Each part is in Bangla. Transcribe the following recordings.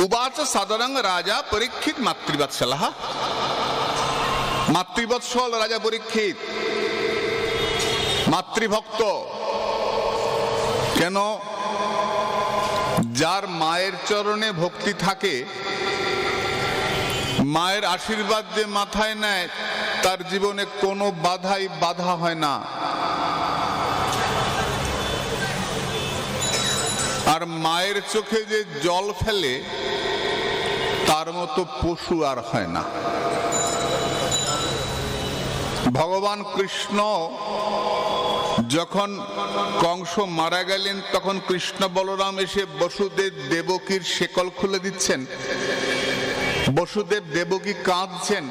উবাচ সাদরং রাজা পরীক্ষিত মাতৃবৎসলাহ। মাতৃবৎসল রাজা পরীক্ষিত। মাতৃভক্ত। কেন? যার মায়ের চরণে ভক্তি থাকে, মায়ের আশীর্বাদ যে মাথায় নেয়, তার জীবনে কোনো বাধাই বাধা হয় না। আর মায়ের চোখে যে জল ফেলে তার মতো পশু আর হয় না। ভগবান কৃষ্ণ যখন কংস মারা গেলেন, তখন কৃষ্ণ বলরাম এসে বসুদেব দেবকীর শেকল খুলে দিচ্ছেন। বসুদেব দেবকী কাঁদছেন।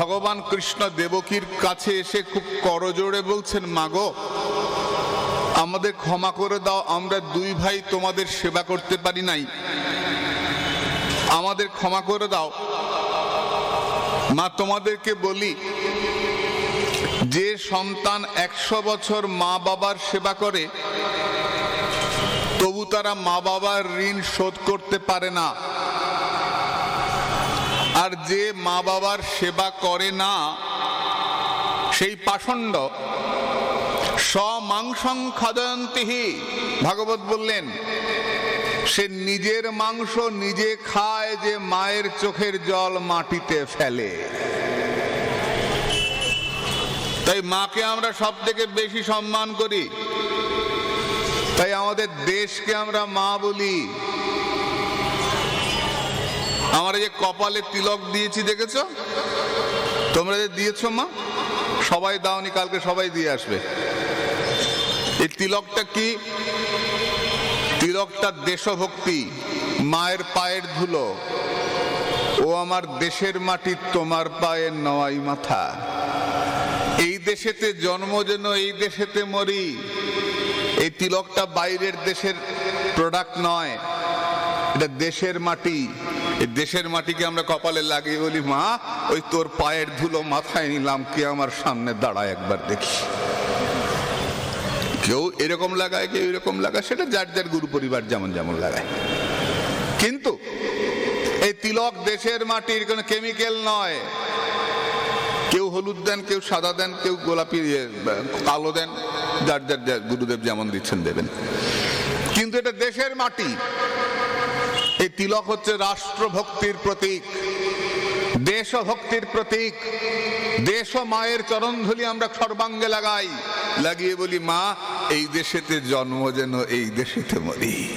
ভগবান কৃষ্ণ দেবকীর কাছে এসে খুব করজোড়ে বলছেন, মাগো, আমাদের ক্ষমা করে দাও, আমরা দুই ভাই তোমাদের সেবা করতে পারি নাই। আমাদের ক্ষমা করে দাও। মা, তোমাদেরকে বলি, যে সন্তান একশো বছর মা বাবার সেবা করে, তবু তারা মা বাবার ঋণ শোধ করতে পারে না। আর যে মা বাবার সেবা করে না, সেই পাষণ্ড স্বমাংসং খাদয়ন্তিহি ভাগবত বললেন সে নিজের মাংস নিজে খায় যে মায়ের চোখের জল মাটিতে ফেলে। তাই মাকে আমরা সব থেকে বেশি সম্মান করি। তাই আমাদের দেশকে আমরা মা বলি। আমরা যে কপালে তিলক দিয়েছি দেখেছ? তোমরা যে দিয়েছ মা? সবাই দাওনি, কালকে সবাই দিয়ে আসবে। এই তিলকটা কি? তিলকটা দেশভক্তি, মায়ের পায়ের ধুলো। ও আমার দেশের মাটি, তোমার পায়ের নয় মাথা। এই দেশেতে জন্ম যেন, এই দেশেতে মরি। এই তিলকটা বাইরের দেশের প্রোডাক্ট নয়, এটা দেশের মাটি। এই দেশের মাটিকে আমরা কপালে লাগিয়ে বলি, মা, ওই তোর পায়ের ধুলো মাথায় নিলাম, কে আমার সামনে দাঁড়ায় একবার দেখি। কেউ এরকম লাগায়, কেউ এরকম লাগায়, সেটা যার যার গুরু পরিবার যেমন যেমন লাগায়। কিন্তু এই তিলক দেশের মাটির কোনো কেমিক্যাল নয়। কেউ হলুদ দেন, কেউ সাদা দেন, কেউ গোলাপি কালো দেন যার যার গুরুদেব যেমন দিচ্ছেন, দেবেন। কিন্তু এটা দেশের মাটি। এই তিলক হচ্ছে রাষ্ট্রভক্তির প্রতীক, দেশভক্তির প্রতীক। দেশ মায়ের চরণধুলি আমরা সর্বাঙ্গে লাগাই। লাগিয়ে বলি, মা এই দেশেতে জন্ম যেন এই দেশেতে মরি।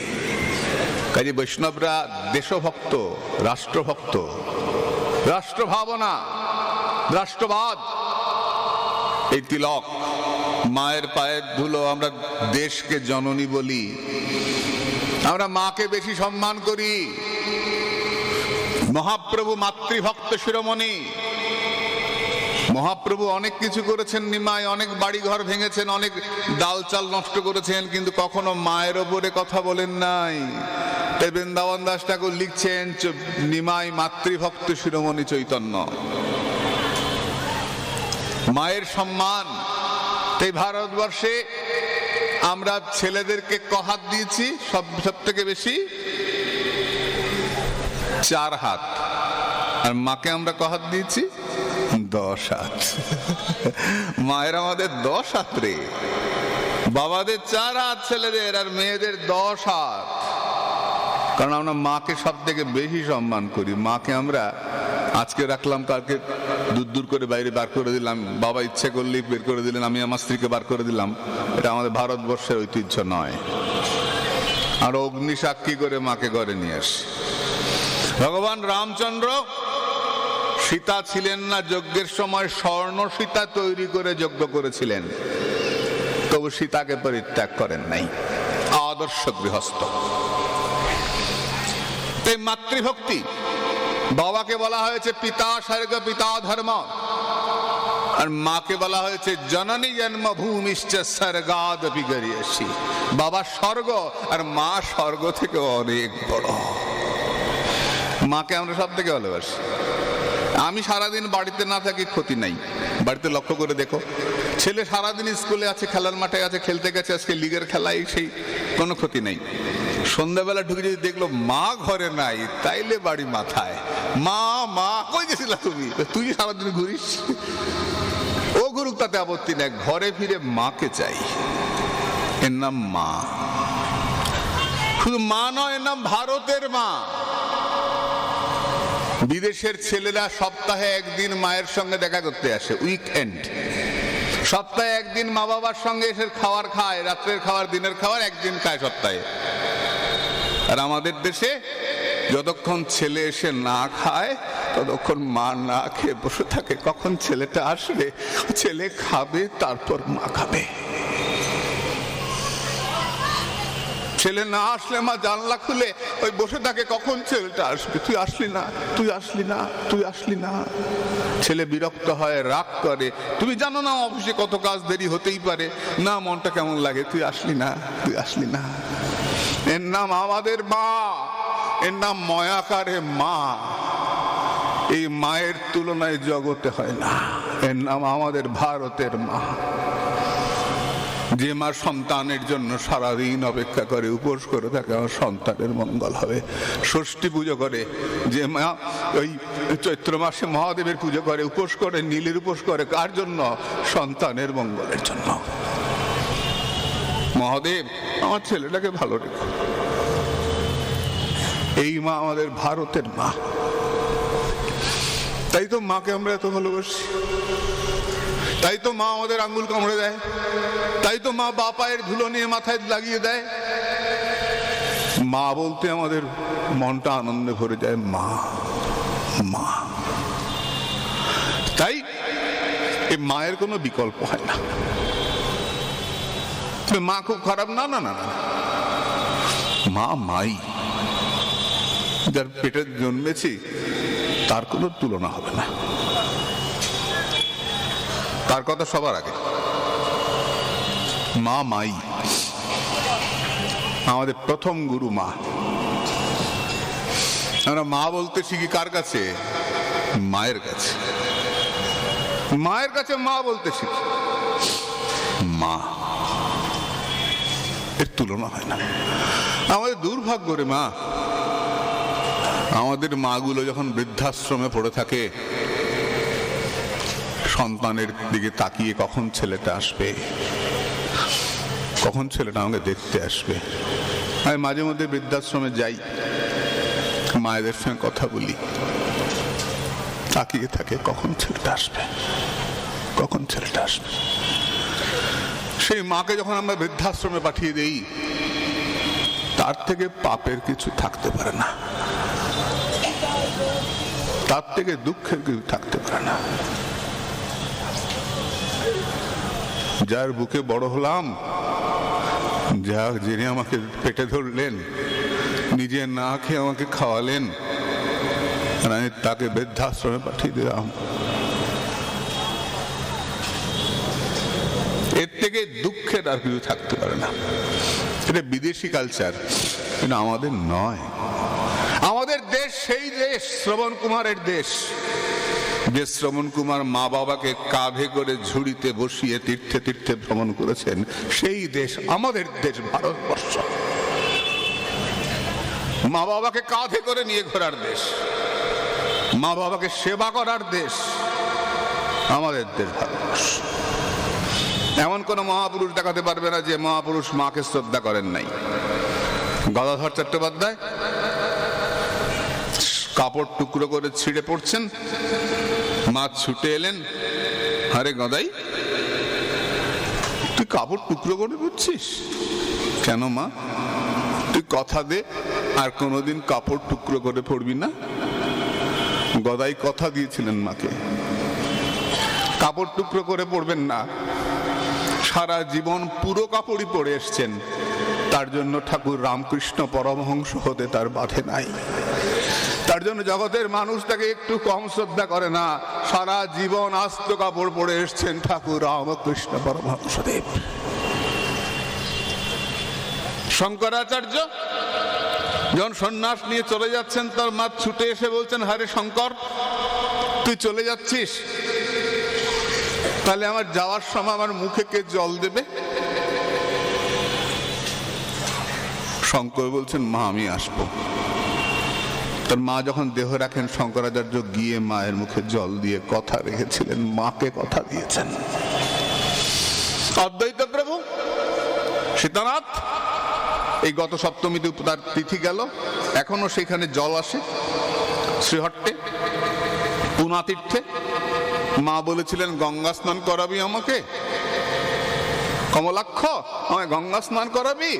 কাজে বৈষ্ণবরা দেশভক্ত, রাষ্ট্রভক্ত, রাষ্ট্রভাবনা, রাষ্ট্রবাদ। এই তিলক, মায়ের পায়ের ধুলো আমরা দেশকে জননী বলি। আমরা মাকে বেশি সম্মান করি। মহাপ্রভু মাতৃভক্ত শিরোমণি মহাপ্রভু অনেক কিছু করেছেন নিমায়, অনেক বাড়ি ঘর ভেঙেছেন, অনেক ডাল চাল নষ্ট করেছেন, কিন্তু কখনো মায়ের ওপরে কথা বলেন নাই। তাই বৃন্দাবন দাস ঠাকুর লিখছেন নিমাই মাতৃভক্ত শিরোমণি চৈতন্য। মায়ের সম্মান। তাই ভারতবর্ষে আমরা ছেলেদেরকে কহাত দিয়েছি? সব সব থেকে বেশি? চার হাত। আর মাকে আমরা কহাত দিয়েছি? দশ হাত। মায়ের আমাদের দশ হাত রে। বাবাদের চার হাত, ছেলেদের আর মেয়েদের দশ হাত। কারণ আমরা মাকে সব থেকে বেশি সম্মান করি। মাকে আমরা আজকে রাখলাম, কালকে দূর দূর করে বাইরে বার করে দিলাম। বাবা ইচ্ছে করলেই বের করে দিলেন, আমি আমার স্ত্রীকে বার করে দিলাম। এটা আমাদের ভারতবর্ষের ঐতিহ্য নয়। আর অগ্নি সাক্ষী করে মাকে ঘরে নিয়ে আসি। ভগবান রামচন্দ্র সীতা ছিলেন না যজ্ঞের সময়, স্বর্ণ সীতা তৈরি করে যজ্ঞ করেছিলেন। তবু সীতাকে পরিত্যাগ করেন নাই। আদর্শ গৃহস্থ। তাই মাতৃভক্তি বাবাকে বলা হয়েছে পিতা স্বর্গ, পিতা ধর্ম। আর মাকে বলা হয়েছে জননী জন্মভূমিশ্চ স্বর্গাদ বিগরিয়েছি বাবা স্বর্গ আর মা স্বর্গ থেকে অনেক বড়। মাকে আমরা সব থেকে ভালোবাসি। আমি সারাদিন বাড়িতে না থাকি ক্ষতি নাই। বাড়িতে লক্ষ্য করে দেখো। ছেলে সারাদিন স্কুলে আছে, খেলার মাঠে আছে, খেলতে গেছে, আজকে লিগের খেলায় সেই কোনো ক্ষতি নেই। সন্ধ্যাবেলা ঢুকে যদি দেখল মা ঘরে নাই, তাইলে বাড়ি মাথায়। মা মা, কই গেছিলা তুমি? তুই সারাদিন ঘুরিস। ও ঘুরুক, তাতে আপত্তি নেই। ঘরে ফিরে মাকে চাই। এর নাম মা। শুধু মা নয়, এর নাম ভারতের মা। বিদেশের ছেলেরা সপ্তাহে একদিন মায়ের সঙ্গে দেখা করতে আসে উইকেন্ড সপ্তাহে একদিন মা বাবার সঙ্গে এসে খাওয়ার খায়, রাত্রের খাওয়ার, দিনের খাওয়ার, একদিন খায় সপ্তাহে। আর আমাদের দেশে যতক্ষণ ছেলে এসে না খায়, ততক্ষণ মা না খেয়ে বসে থাকে, কখন ছেলেটা আসবে, ছেলে খাবে, তারপর মা খাবে। ছেলে না আসলে মা জানলা খুলে ওই বসে থাকে, কখন ছেলেটা আসবে? তুই আসলি না, তুই আসলি না, তুই আসলি না। ছেলে বিরক্ত হয়, রাগ করে। তুমি জানো না অফিসে কত কাজ দেরি হতেই পারে। না, মনটা কেমন লাগে? তুই আসলি না, তুই আসলি না। এর নাম আমাদের মা, এর নাম ময়াকারে মা। এই মায়ের তুলনায় জগতে হয় না। এর নাম আমাদের ভারতের মা। যে মা সন্তানের জন্য সারাদিন অপেক্ষা করে, উপোস করে থাকে, আমার সন্তানের মঙ্গল হবে। ষষ্ঠী পুজো করে, যে মা ওই চৈত্র মাসে মহাদেবের পুজো করে, উপোস করে, নীলের উপোস করে, কার জন্য? সন্তানের মঙ্গলের জন্য। মহাদেব, আমার ছেলেটাকে ভালো রেখো। এই মা আমাদের ভারতের মা। তাই তো মাকে আমরা এত ভালোবাসি। তাই তো মা আমাদের আঙ্গুল কামড়ে দেয়। তাই তো মা বাপায়ের ধুলো নিয়ে মাথায় লাগিয়ে দেয়। মা বলতে আমাদের মনটা আনন্দে ভরে যায়, মা মা। তাই এই মায়ের কোনো বিকল্প হয় না। মা খুব খারাপ, না না না মা মাই। যার পেটে জন্মেছি, তার কোনো তুলনা হবে না। তার কথা সবার আগে। মা, মাই। আমাদের প্রথম গুরু মা। আমরা মা বলতে শিখি কার কাছে? মায়ের কাছে। মায়ের কাছে মা বলতে শিখি। মা। এর তুলনা হয় না। আমাদের দুর্ভাগ্য রে মা। আমাদের মাগুলো যখন বৃদ্ধাশ্রমে পড়ে থাকে সন্তানের দিকে তাকিয়ে কখন ছেলেটা আসবে? কখন ছেলেটা আমাকে দেখতে আসবে? আমি মাঝে মধ্যে বৃদ্ধাশ্রমে যাই, মায়েদের সঙ্গে কথা বলি। তাকিয়ে থাকে, কখন ছেলেটা আসবে? কখন ছেলেটা আসবে? সেই মাকে যখন আমরা বৃদ্ধাশ্রমে পাঠিয়ে দেই, তার থেকে পাপের কিছু থাকতে পারে না। তার থেকে দুঃখের কিছু থাকতে পারে না। যার বুকে বড় হলাম যা যিনি আমাকে পেটে ধরলেন, নিজে না খেয়ে আমাকে খাওয়ালেন, আর আমি তাকে বৃদ্ধাশ্রমে পাঠিয়ে দিলাম। এর থেকে দুঃখের আর কিছু থাকতে পারে না। এটা বিদেশি কালচার কিন্তু আমাদের নয়। আমাদের দেশ সেই দেশ, শ্রবণ কুমারের দেশ। যে শ্রবণ কুমার মা বাবাকে কাঁধে করে ঝুড়িতে বসিয়ে তীর্থে তীর্থে ভ্রমণ করেছেন, সেই দেশ আমাদের দেশ, ভারতবর্ষ। মা বাবাকে কাঁধে করে নিয়ে ঘোরার দেশ, মা বাবাকে সেবা করার দেশ আমাদের দেশ, ভারতবর্ষ। এমন কোন মহাপুরুষ দেখাতে পারবে না যে মহাপুরুষ মাকে শ্রদ্ধা করেন নাই। গদাধর চট্টোপাধ্যায়, কাপড় টুকরো করে ছিঁড়ে পড়ছেন মা ছুটে এলেন। আরে গদাই, তুই কাপড় টুকরো করে পড়ছিস কেন মা? তুই কথা দে, আর কোনোদিন কাপড় টুকরো করে পড়বি না। গদাই কথা দিয়েছিলেন মাকে। কাপড় টুকরো করে পড়বেন না। সারা জীবন পুরো কাপড়ই পরে এসছেন। তার জন্য ঠাকুর রামকৃষ্ণ পরমহংস হতে তার বাধে নাই। তার জন্য জগতের মানুষ তাকে একটু কম শ্রদ্ধা করে না। সারা জীবন আস্ত কাপড় পরে এসছেন ঠাকুর রামকৃষ্ণ পরমহংসদেব। শঙ্করাচার্য, যখন সন্ন্যাস নিয়ে চলে যাচ্ছেন, তার মা ছুটে এসে বলছেন, হারে শঙ্কর, তুই চলে যাচ্ছিস? তাহলে আমার যাওয়ার সময় আমার মুখে কে জল দেবে? শঙ্কর বলছেন, মা, আমি আসব। তার মা যখন দেহ রাখেন, শঙ্করাচার্য গিয়ে মায়ের মুখে জল দিয়ে কথা রেখেছিলেন। মাকে কথা দিয়েছেন। অদ্বৈত প্রভু, সীতানাথ, এই গত সপ্তমীতে তার তিথি গেল। এখনও সেখানে জল আসে শ্রীহট্টে, পুনা তীর্থে। মা বলেছিলেন, গঙ্গা স্নান করাবি আমাকে? কমলাক্ষ, আমায় গঙ্গা স্নান করাবি?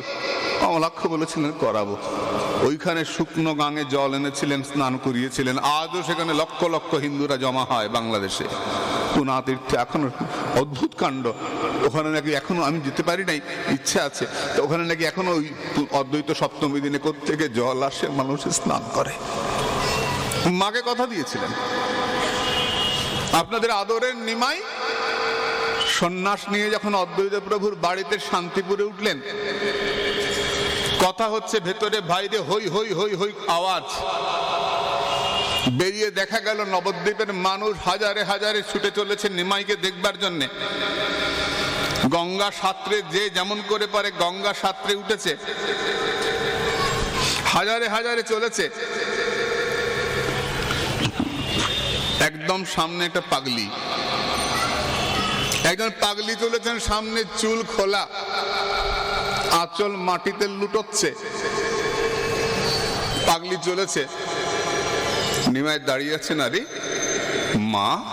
কমলাক্ষ বলেছিলেন, করাবো। ওইখানে শুকনো গাঙে জল এনেছিলেন, স্নান করিয়েছিলেন। আজও সেখানে লক্ষ লক্ষ হিন্দুরা জমা হয় বাংলাদেশে। পুনা তীর্থে এখনও অদ্ভুত কাণ্ড। ওখানে নাকি এখনও আমি যেতে পারি নাই, ইচ্ছা আছে। তো ওখানে নাকি এখনও ওই অদ্বৈত সপ্তমী দিনে থেকে জল আসে, মানুষ স্নান করে। মাকে কথা দিয়েছিলেন। আপনাদের আদরের নিমাই সন্ন্যাস নিয়ে যখন অদ্বৈত প্রভুর বাড়িতে শান্তিপুরে উঠলেন কথা হচ্ছে ভেতরে, বাইরে হই হই হই হই আওয়াজ। বেরিয়ে দেখা গেল নবদ্বীপের মানুষ হাজারে হাজারে ছুটে চলেছে নিমাইকে দেখবার জন্যে। গঙ্গা সাত্রে যে যেমন করে পারে গঙ্গা সাত্রে উঠেছে। হাজারে হাজারে চলেছে। একদম সামনে একটা পাগলি। একজন পাগলি চলেছেন সামনে চুল খোলা। আঁচল মাটিতে লুটোচ্ছে। পাগলি চলেছে নিমায় দাঁড়িয়ে আছে নারী। মা।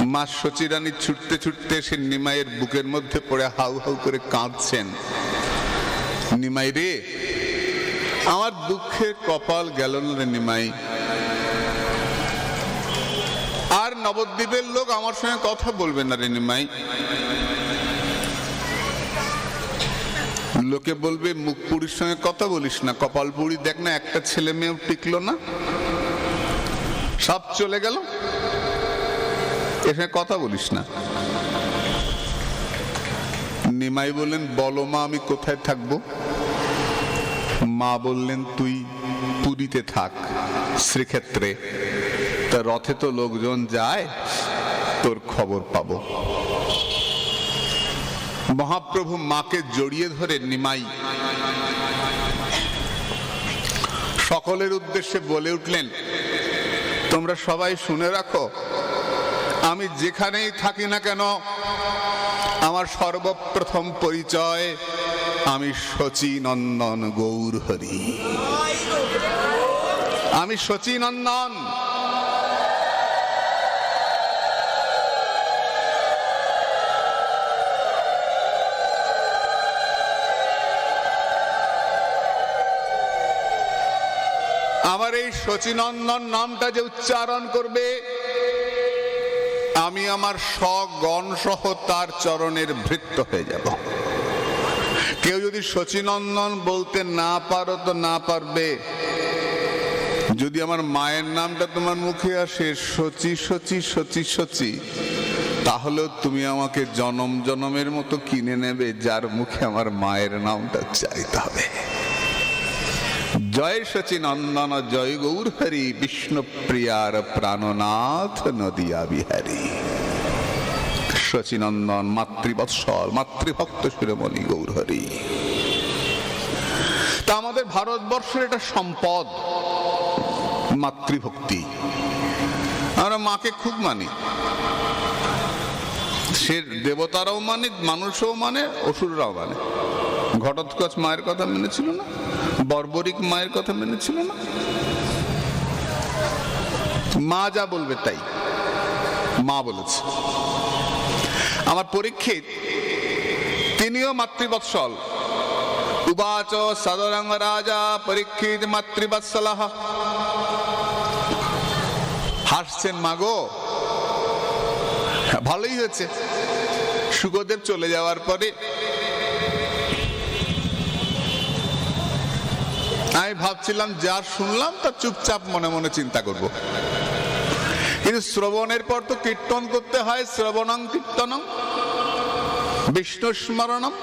মা সচিরানী ছুটতে ছুটতে সে নিমাইয়ের বুকের মধ্যে পড়ে হাউ হাউ করে কাঁদছেন। নিমাই রে, আমার দুঃখের কপাল গেল না রে নিমাই। আর নবদ্বীপের লোক আমার সঙ্গে কথা বলবে না রে নিমাই। লোকে বলবে, মুখ পুরীর সঙ্গে কথা বলিস না, কপাল পুরী দেখ না, একটা ছেলে মেয়েও টিকলো না। সব চলে গেল। এখানে কথা বলিস না। নিমাই বললেন, বলো মা, আমি কোথায় থাকব? মা বললেন, তুই পুরীতে থাক, শ্রীক্ষেত্রে। তা রথে তো লোকজন যায়, তোর খবর পাবো। মহাপ্রভু মাকে জড়িয়ে ধরে নিমাই। সকলের উদ্দেশ্যে বলে উঠলেন, তোমরা সবাই শুনে রাখো, আমি যেখানেই থাকি না কেন, আমার সর্বপ্রথম পরিচয় আমি শচীনন্দন গৌর হরি আমি শচীনন্দন আমার এই শচীনন্দন নামটা যে উচ্চারণ করবে, আমি আমার স্বগণ সহ তার চরণের ভৃত্য হয়ে যাব। কেউ যদি শচীনন্দন বলতে না পারো তো না পারবে। যদি আমার মায়ের নামটা তোমার মুখে আসে, সচি সচি সচি সচি, তাহলেও তুমি আমাকে জনম জনমের মতো কিনে নেবে, যার মুখে আমার মায়ের নামটা চাইতে হবে। জয় সচিনন্দন জয় গৌর হরি বিষ্ণু প্রিয়ার প্রাণনাথ নদিয়া বিহারী সচিনন্দন মাতৃবৎসল, মাতৃভক্ত শিরোমণি গৌর হরি। তা আমাদের ভারতবর্ষের এটা সম্পদ, মাতৃভক্তি। আমরা মাকে খুব মানি। সে দেবতারাও মানে মানুষও মানে অসুররাও মানে। ঘটোৎকচ মায়ের কথা মেনেছিল না? বর্বরিক মায়ের কথা মেনেছিল না? মা যা বলবে তাই। মা বলেছে। আমার পরীক্ষিত, তিনিও মাতৃবৎসল। উবাচ সদরঙ্গ রাজা পরীক্ষিত মাতৃবৎসল হাসছেন মাগো ভালোই হয়েছে। সুগদেব চলে যাওয়ার পরে আমি ভাবছিলাম যা শুনলাম তা চুপচাপ মনে মনে চিন্তা করব। কিন্তু শ্রবণের পর তো কীর্তন করতে হয়, শ্রবণং কীর্তনং, বিষ্ণু স্মরণম,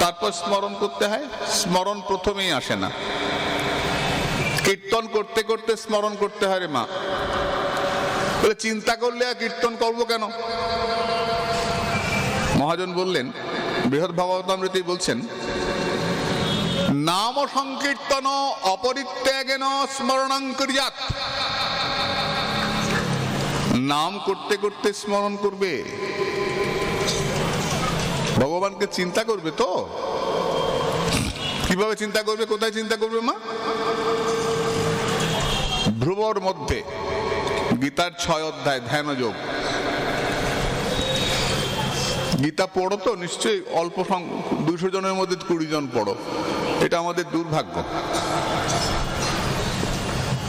তারপর স্মরণ করতে হয়, স্মরণ প্রথমেই আসে না। কীর্তন করতে করতে স্মরণ করতে হয় রে মা। বলে চিন্তা করলে আর কীর্তন করব কেন? মহাজন বললেন, বৃহৎ ভাগবতামৃতি বলছেন নাম সংকীর্তন অপরিত্যাগেন স্মরণাং করিয়াত নাম করতে করতে স্মরণ করবে ভগবানকে চিন্তা করবে তো কীভাবে চিন্তা করবে কোথায় চিন্তা করবে মা ধ্রুবর মধ্যে গীতার ছয় অধ্যায় ধ্যান যোগ গীতা পড়ো তো নিশ্চয়ই অল্প দুশো জনের মধ্যে কুড়ি জন পড়ো এটা আমাদের দুর্ভাগ্য।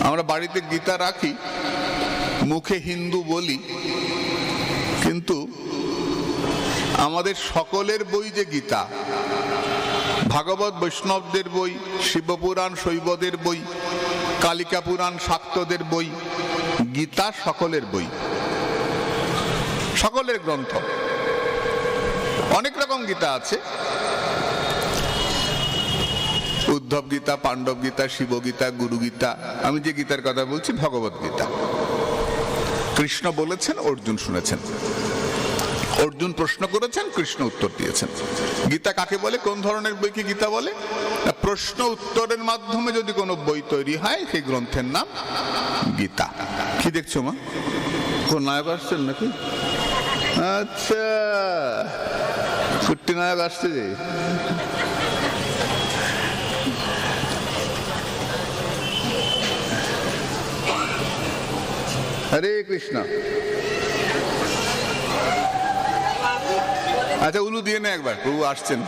আমরা বাড়িতে গীতা রাখি, মুখে হিন্দু বলি, কিন্তু আমাদের সকলের বই যে গীতা, ভাগবত বৈষ্ণবদের বই, শিবপুরাণ শৈবদের বই, কালিকা পুরাণ শাক্তদের বই, গীতা সকলের বই, সকলের গ্রন্থ। অনেক রকম গীতা আছে। উদ্ধব গীতা, পাণ্ডব গীতা, শিব গীতা, গুরু গীতা, আমি যে গীতার কথা বলছি ভগবত গীতা। কৃষ্ণ বলেছেন, অর্জুন শুনেছেন। অর্জুন প্রশ্ন করেছেন, কৃষ্ণ উত্তর দিয়েছেন। গীতা কাকে বলে? কোন ধরনের বইকে গীতা বলে? প্রশ্ন উত্তরের মাধ্যমে যদি কোনো বই তৈরি হয়, সেই গ্রন্থের নাম গীতা। কি দেখছ মা? কোন নায়ক আসছেন নাকি? আচ্ছা কুট্টি নায়ক আসছে যে। হরে কৃষ্ণ। আচ্ছা উলু দিয়ে না একবার প্রভু আসছেন।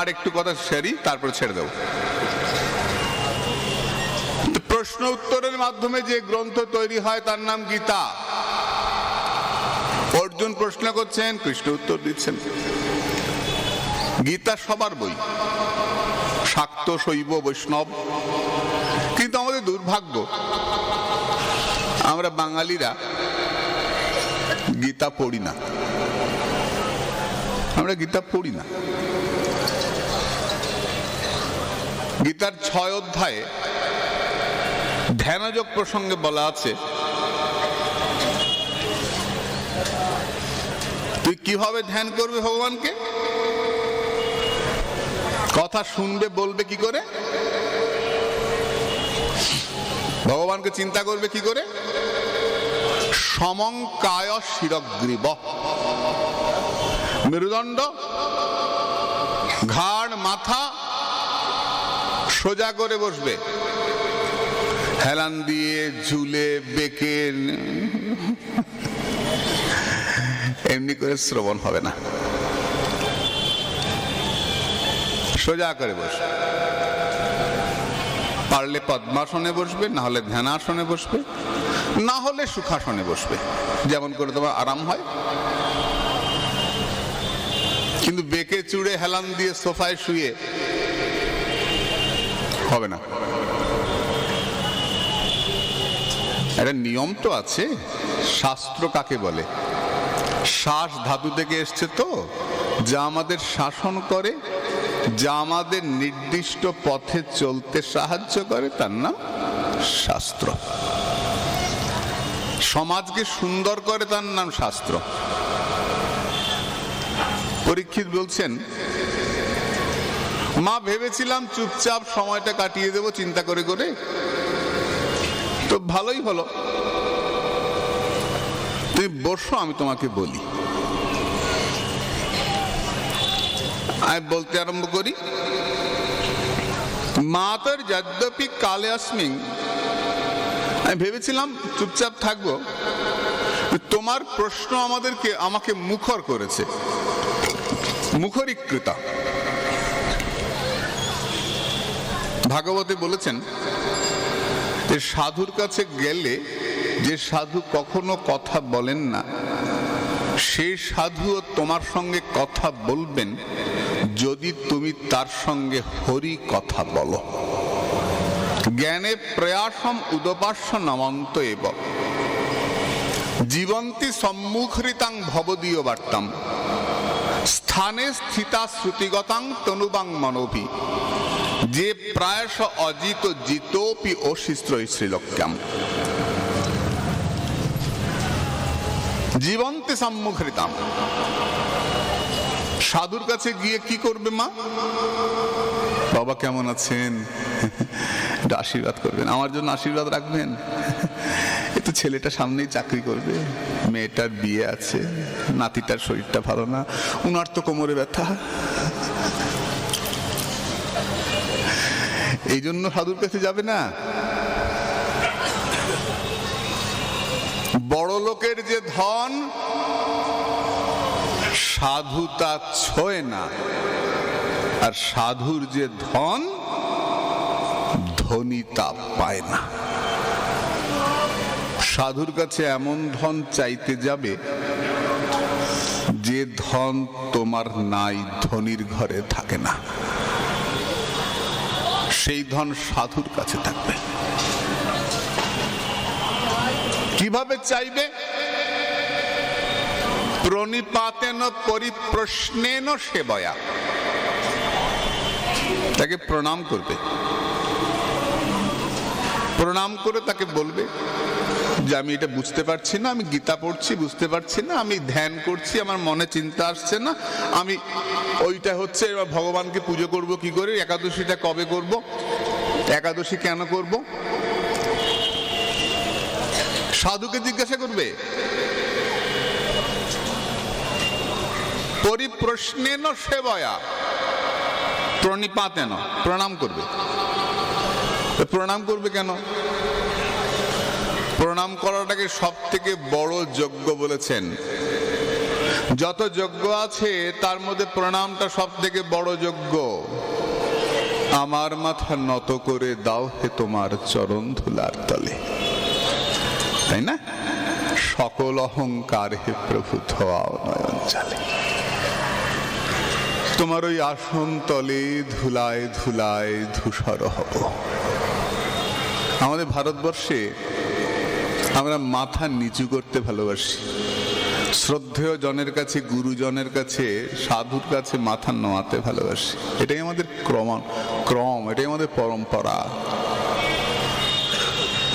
আর একটু কথা সেরি, তারপরে ছেড়ে দেবো। প্রশ্ন উত্তরের মাধ্যমে যে গ্রন্থ তৈরি হয়, তার নাম গীতা। অর্জুন প্রশ্ন করছেন, কৃষ্ণ উত্তর দিচ্ছেন। গীতা সবার বই। শাক্ত শৈব বৈষ্ণব। কিন্তু আমাদের দুর্ভাগ্য, আমরা বাঙালিরা গীতা পড়ি না। আমরা গীতা পড়ি না। গীতার ছয় অধ্যায়ে ধ্যানযোগ প্রসঙ্গে বলা আছে, তুই কীভাবে ধ্যান করবে ভগবানকে? কথা শুনবে, বলবে কি করে? ভগবানকে চিন্তা করবে কি করে? সমঙ্কায় শিরগ্রীব। মেরুদণ্ড মাথা সোজা করে বসবে। হেলান দিয়ে ঝুলে, বেঁকে এমনি করে শ্রবণ হবে না। সোজা করে বসবে। পারলে পদ্মাসনে বসবে, না হলে ধ্যানাসনে বসবে, না হলে সুখাসনে বসবে। যেমন করে তোমার আরাম হয়। কিন্তু বেঁকে চুড়ে হেলান দিয়ে সোফায় শুয়ে হবে না। একটা নিয়ম তো আছে, শাস্ত্র কাকে বলে? শ্বাস ধাতু থেকে এসছে তো, যা আমাদের শাসন করে, যা আমাদের নির্দিষ্ট পথে চলতে সাহায্য করে, তার নাম শাস্ত্র। সমাজকে সুন্দর করে তার নাম শাস্ত্র। পরীক্ষিত বলছেন মা ভেবেছিলাম চুপচাপ সময়টা কাটিয়ে দেব, চিন্তা করে করে। তো ভালোই হলো। তুমি বসো, আমি তোমাকে বলি। আমি বলতে আরম্ভ করি। মাতর যদ্যপি কালে আসমিং আমি ভেবেছিলাম চুপচাপ থাকব। তোমার প্রশ্ন আমাদেরকে, আমাকে মুখর করেছে। মুখরিকৃতা। ভাগবতে বলেছেন যে সাধুর কাছে গেলে যে সাধু কখনো কথা বলেন না সেই সাধুও তোমার সঙ্গে কথা বলবেন যদি তুমি তার সঙ্গে হরি কথা বলো। জ্ঞানে প্রয়াসম উদপাস্য নমন্ত এব। জীবন্তি সম্মুখরিতাং ভবদীয় বার্তাম। স্থানে স্থিতা শ্রুতিগতাং তনুবাং মনোভি। যে প্রায়শ অজিত জিতোপি ও অশিস্ত্র শ্রীলক্ষ্যাম। জীবন্তি সম্মুখরিতাম। সাধুর কাছে গিয়ে কি করবে মা? বাবা কেমন আছেন? একটু আশীর্বাদ করবেন। আমার জন্য আশীর্বাদ রাখবেন? একটু ছেলেটা সামনেই চাকরি করবে। মেয়েটার বিয়ে আছে। নাতিটার শরীরটা ভালো না। উনার তো কোমরে ব্যথা। এই জন্য সাধুর কাছে যাবে না। বড় লোকের যে ধন, সাধু তা ছোয় না। আর সাধুর যে ধন, ধনী তা পায় না। সাধুর কাছে এমন ধন চাইতে যাবে, যে ধন তোমার নাই, ধনির ঘরে থাকে না। সেই ধন সাধুর কাছে থাকবে। কীভাবে চাইবে? প্রণিপাতেন পরিপ্রশ্নেন সেবয়া। তাকে প্রণাম করবে। প্রণাম করে তাকে বলবে যে আমি এটা বুঝতে পারছি না, আমি গীতা পড়ছি, বুঝতে পারছি না, আমি ধ্যান করছি, আমার মনে চিন্তা আসছে না, আমি ওইটা হচ্ছে এবার ভগবানকে পুজো করব কি করে, একাদশীটা কবে করব, একাদশী কেন করব? সাধুকে জিজ্ঞাসা করবে? পরিপ্রশ্নেন সেবয়া। প্রণিপাতেন, প্রণাম করবে। প্রণাম করবে কেন? প্রণাম করাটাকে সব থেকে বড় যজ্ঞ বলেছেন। যত যজ্ঞ আছে, তার মধ্যে প্রণামটা সব থেকে বড় যজ্ঞ। আমার মাথা নত করে দাও হে তোমার চরণ ধুলার তলে। তাই না? সকল অহংকার হে প্রভু, ধোয়াও নয়ন চালে তোমার ওই আসন তলে ধুলায় ধুলায় ধূসর হব। আমাদের ভারতবর্ষে আমরা মাথা নিচু করতে ভালোবাসি। শ্রদ্ধেয় জনের কাছে, গুরুজনের কাছে, সাধুর কাছে মাথা নোয়াতে ভালোবাসি। এটাই আমাদের ক্রম ক্রম, এটাই আমাদের পরম্পরা।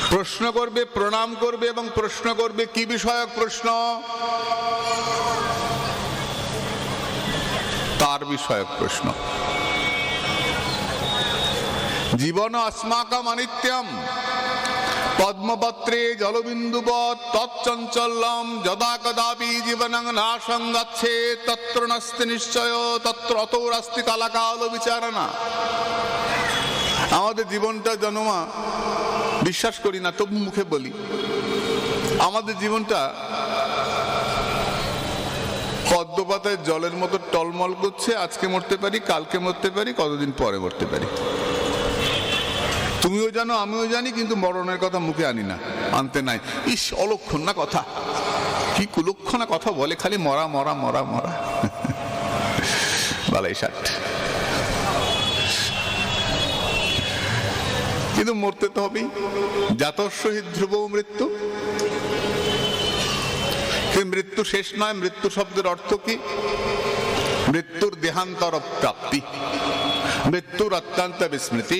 প্রশ্ন করবে, প্রণাম করবে এবং প্রশ্ন করবে, কি বিষয়ক প্রশ্ন? তার বিষয়ক প্রশ্ন। জীবন অস্মাকম অনিত্যম। পদ্মপত্রে জলবিন্দুবৎ তৎচঞ্চল্যম যদা কদাপি জীবনং নাশং গচ্ছে তত্র নাস্তি নিশ্চয় তত্র অতরাস্তি কালাকাল বিচারণা আমাদের জীবনটা জন্মা বিশ্বাস করি না, তবু মুখে বলি। আমাদের জীবনটা পদ্মপাতায় জলের মতো টলমল করছে, আজকে মরতে পারি, কালকে মরতে পারি, কতদিন পরে মরতে পারি। তুমিও জানো, আমিও জানি, কিন্তু মরণের কথা মুখে আনি না, আনতে নাই। ইস অলক্ষণ না কথা। কি কুলক্ষণ না কথা বলে, খালি মরা মরা মরা মরা। বালাই ষাট। কিন্তু মরতে তো হবেই। জাতর সহিত ধ্রুব মৃত্যু। মৃত্যু শেষ নয়, মৃত্যু শব্দের অর্থ কি? মৃত্যুর দেহান্তর প্রাপ্তি। মৃত্যুর অত্যন্ত বিস্মৃতি।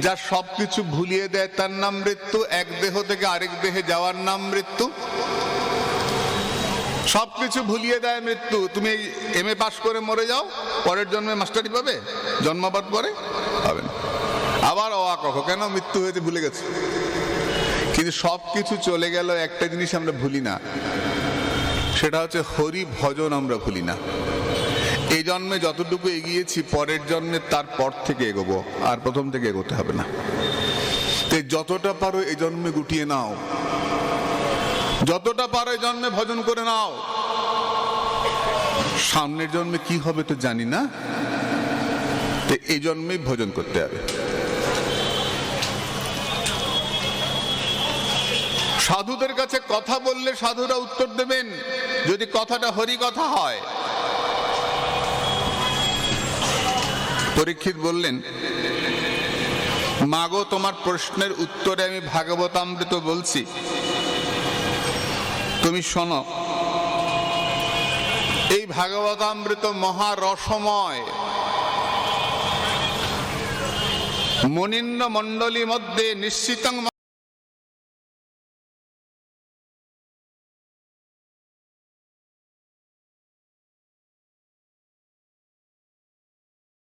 যা সবকিছু ভুলিয়ে দেয়, তার নাম মৃত্যু। এক দেহ থেকে আরেক দেহে যাওয়ার নাম মৃত্যু। সবকিছু ভুলিয়ে দেয় মৃত্যু। তুমি এম এ পাশ করে মরে যাও, পরের জন্মে মাস্টারি পাবে? জন্মাবার পরে পাবে না। আবার অয়া কখ কেন মৃত্যু হয়েছে ভুলে গেছে? কিন্তু সব কিছু চলে গেল একটা জিনিস আমরা ভুলি না। সেটা হচ্ছে হরি ভজন আমরা ভুলি না। জন্মে যতটুকু এগিয়েছি, পরের জন্মে তার পর থেকে এগোবো, আর প্রথম থেকে এগোতে হবে না। তো যতটা পারো এই জন্মে গুটিয়ে নাও। যতটা পারো এই জন্মে ভজন করে নাও। সামনের জন্মে কি হবে তো জানি না। তো এই জন্মেই ভজন করতে হবে। সাধুদের কাছে কথা বললে সাধুরা উত্তর দেবেন। যদি কথাটা হরি কথা হয় পরীক্ষিত বললেন, মাগো, তোমার প্রশ্নের উত্তরে আমি ভাগবতামৃত বলছি। তুমি শোনো, এই ভাগবতামৃত মহারসময় মনিন্ন মণ্ডলী মধ্যে নিশ্চিতং